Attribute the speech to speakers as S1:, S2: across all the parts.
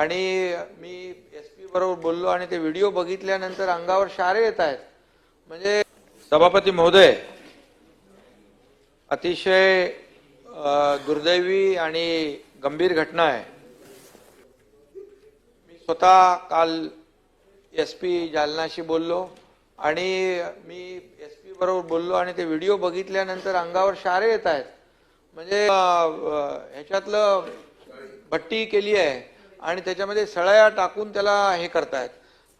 S1: आणि मी S P बरोबर बोललो आणि ते व्हिडिओ बघितल्यानंतर अंगावर शारे येत आहेत. म्हणजे सभापती महोदय अतिशय दुर्दैवी आणि गंभीर घटना आहे. मी स्वतः काल एस पी जालनाशी बोललो आणि मी एस पी बरोबर बोललो आणि ते व्हिडिओ बघितल्यानंतर अंगावर शारे येत आहेत. म्हणजे ह्याच्यातलं भट्टी केली आहे. आणि त्याच्यामध्ये सळया टाकून त्याला हे करतायत.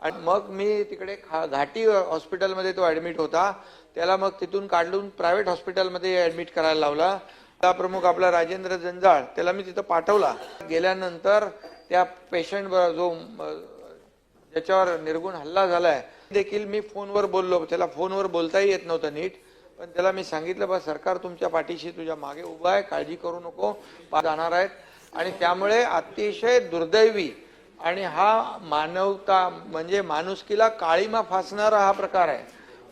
S1: आणि मग मी तिकडे खा घाटी हॉस्पिटलमध्ये तो ऍडमिट होता. त्याला मग तिथून काढून प्रायव्हेट हॉस्पिटलमध्ये ऍडमिट करायला लावला. त्या प्रमुख आपला राजेंद्र जंजाळ त्याला मी तिथं पाठवला. गेल्यानंतर त्या पेशंट जो ज्याच्यावर निर्गुण हल्ला झालाय देखील मी फोनवर बोललो. त्याला फोनवर बोलताही येत नव्हतं नीट. पण त्याला मी सांगितलं बा सरकार तुमच्या पाठीशी तुझ्या मागे उभा आहे काळजी करू नको. जाणार आहेत. आणि त्यामुळे अतिशय दुर्दैवी आणि हा मानवता म्हणजे माणुसकीला काळीमा फासणारा हा प्रकार आहे.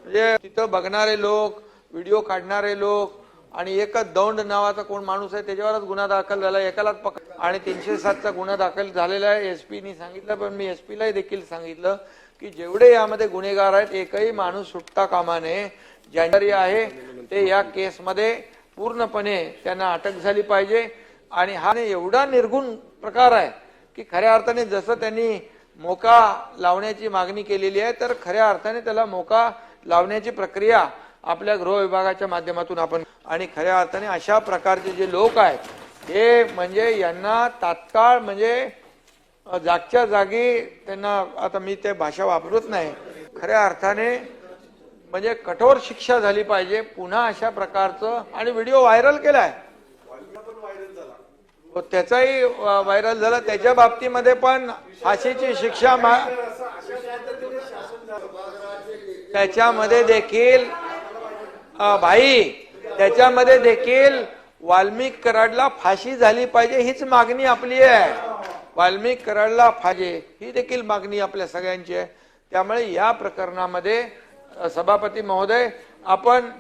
S1: म्हणजे तिथं बघणारे लोक व्हिडिओ काढणारे लोक आणि एकच दौंड नावाचा कोण माणूस आहे त्याच्यावरच गुन्हा दाखल झाला एकालाच पकड आणि तीनशे सातचा गुन्हा दाखल झालेला आहे. एस पीनी सांगितलं पण मी एस पीलाही देखील सांगितलं की जेवढे यामध्ये गुन्हेगार आहेत एकही माणूस सुटता कामा नये. ज्यांची आहे ते या केसमध्ये पूर्णपणे त्यांना अटक झाली पाहिजे. आणि हा एवढा निर्गुण प्रकार आहे की खऱ्या अर्थाने जसं त्यांनी मोका लावण्याची मागणी केलेली आहे तर खऱ्या अर्थाने त्याला मोका लावण्याची प्रक्रिया आपल्या गृह विभागाच्या माध्यमातून आपण आणि खऱ्या अर्थाने अशा प्रकारचे जे लोक आहेत हे म्हणजे यांना तात्काळ म्हणजे जागच्या जागी त्यांना आता मी ते भाषा वापरत नाही खऱ्या अर्थाने म्हणजे कठोर शिक्षा झाली पाहिजे. पुन्हा अशा प्रकारचं आणि व्हिडिओ व्हायरल केला आहे त्याचाही व्हायरल झाला. त्याच्या बाबतीमध्ये पण फाशीची शिक्षा मा- त्याच्यामध्ये देखील भाई त्याच्यामध्ये देखील वाल्मिक कराडला फाशी झाली पाहिजे हीच मागणी आपली आहे. वाल्मिक कराडला फाजे ही देखील मागणी आपल्या सगळ्यांची आहे. त्यामुळे या प्रकरणामध्ये सभापती महोदय आपण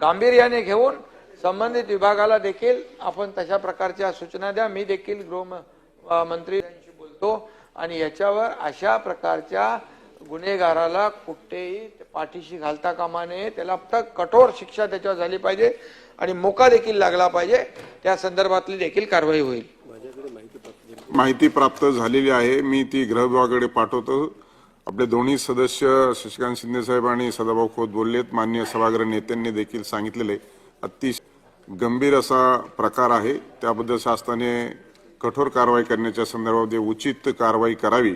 S1: गांभीर्याने घेऊन संबंधित विभागाला देखील आपण तशा प्रकारच्या सूचना द्या. मी देखील गृह मंत्र्यांशी बोलतो आणि याच्यावर अशा प्रकारच्या गुन्हेगाराला कुठेही पाठीशी घालता कामा नये. त्याला फक्त कठोर शिक्षा त्याच्यावर झाली पाहिजे आणि मोका देखील लागला पाहिजे. त्या संदर्भातली देखील कारवाई होईल.
S2: माहिती प्राप्त झालेली आहे. मी ती गृह विभागाकडे पाठवतो. आपले दोन्ही सदस्य शशिकांत शिंदे साहेब आणि सदाभाऊ खोत बोललेत. मान्य सभागृह नेत्यांनी देखील सांगितलेले अतिशय गंभीर असा प्रकार आहे. त्याबद्दल शासनाने कठोर कारवाई करण्याच्या संदर्भामध्ये उचित कारवाई करावी.